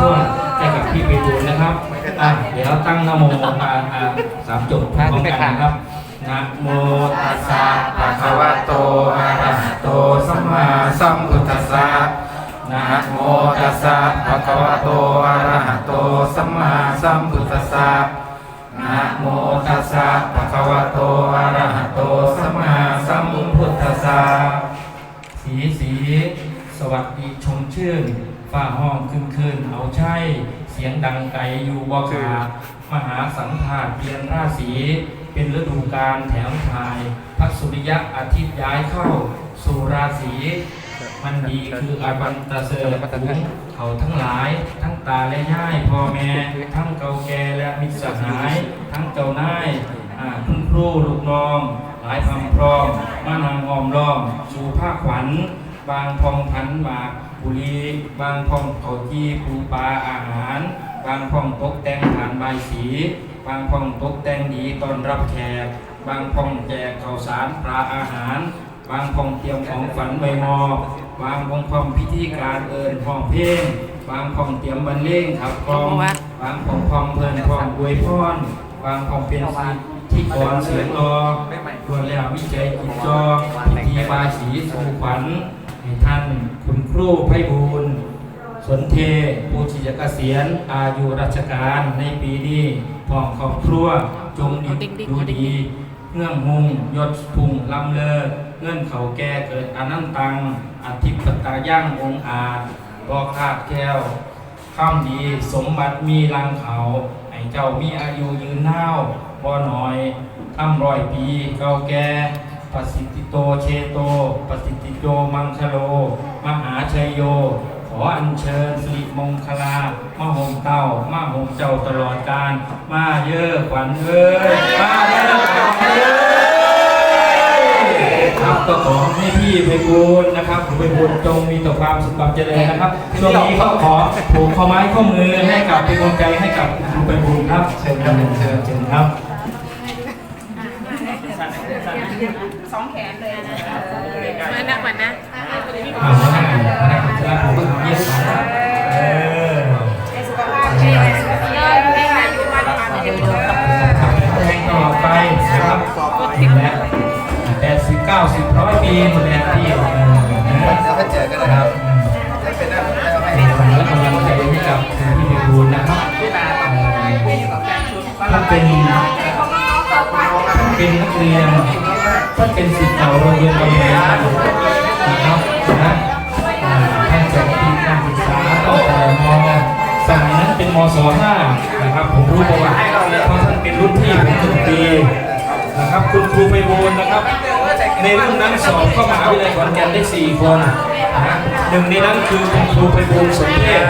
ช่วงให้กับพี่ไปบูลนะครับอะเดี๋ยวตั้งนโมมาอะสามจบพร้อมกันนะครับนะโมตัสสะภะคะวะโตอะระหะโตสัมมาสัมพุทธัสสะนะโมตัสสะภะคะวะโตอะระหะโตสัมมาสัมพุทธัสสะนะโมตัสสะภะคะวะโตอะระหะโตสัมมาสัมพุทธัสสะสีสี สวัสดีชมชื่น ฝ้าห้องคืนคืนเอาใช่เสียงดังไกลอยู่บ่ขาดมหาสังฆาเพียนราศีเป็นฤดูการแถมทายพระสุริยะอาทิตย์ย้ายเข้าสู่ราศีมันดีคืออาบันตะเสริฐถุงเขาทั้งหลาย ทั้งตาและย่ายพ่อแม่ ทั้งเก่าแก่และมิตรสหาย ทั้งเจ้านายอ่าคุณครูลูกน้อง หลายคำพร้อมมานางออมล้อม สู่ภาคขวัญ บางพองพันหมากบุรีบางพองเขาจีปูปลาอาหาร บางพองตกแต่งฐานใบายสี บางพองตกแต่งดีต้อนรับแขก บางพองแจกข้าวสารปลาอาหาร บางพองเตรียมของฝันใบมอบางพองพองพิธีการเอิญห้องเพลงบางพองเตรียมบรรเลงขับกลอง บางพองพองเพลินพองอวยพรบางพองเป็นสิ ที่ก่อนเสียงรอรวนแล้ววิจัยกิจจอพิธีบาสีสู่ขวัญให้ท่านคุณครูไพบูลสนเทผู้ที่จเกษียณอายุราชการในปีนี้พร้อมครอบครัวจงดีดูดีเงื่องมุงยศพุงลำเลอเงื่อนเขาแก่เกิดอนันตังอธิปตาย่างองอาจบอขาดแก้วข้ามดีสมบัติมีรังเขาให้เจ้ามีอายุยืนเน่า บ่หน่อยทำร้อยปีเก่าแก่ปสิทธิโตเชโตปสิทธิโยมังคโล มหาชัยโย ขออัญเชิญสิริมงคลามาหงเต้ามาหงเจ้าตลอดการ มาเยอะขวัญเอ้ยมาเยอะขวัญเอ้ยครับก็ขอให้พี่ไปบูลย์นะครับไปบูลย์จงมีแต่ความสุขความเจริญนะครับช่วงนี้ก็ขอผูกข้อไม้ข้อมือให้กับเป็นกำลังใจให้กับครูไปบูลย์ครับ เชิญครับเชิญเชิญครับ สองแขนเลยนะ มานักวันนะ อ่ามานั่งมานั่งจะรับผมเยี่ยมครับเออสุขภาพแข็งแรงให้อายุมั่นขวัญยืนเด้อแทงตลอดไปนะครับและแปดสิบเก้าสิบร้อยปีหมดแล้วที่เออนะแล้วก็เจอกันนะครับบถ้เป็นได้ผมจะให้แกำลังใจให้กับพี่ไปบูลย์นะครับท่านเป็นเป็นนักเรียนท่านเป็นศิษย์เก่าโรงเรียนบางแสนนะครับ นะครับ ผมรู้ประวัติเพราะท่านเป็นรุ่นพี่ผมหนึ่งปีนะครับคุณครูไปโวนนะครับ ในรุ่นนั้นสอบเข้ามหาวิทยาลัยขอนแก่นได้4คนนะฮะหนึ่งในนั้นคือคุณครูไปโวนสมเทพ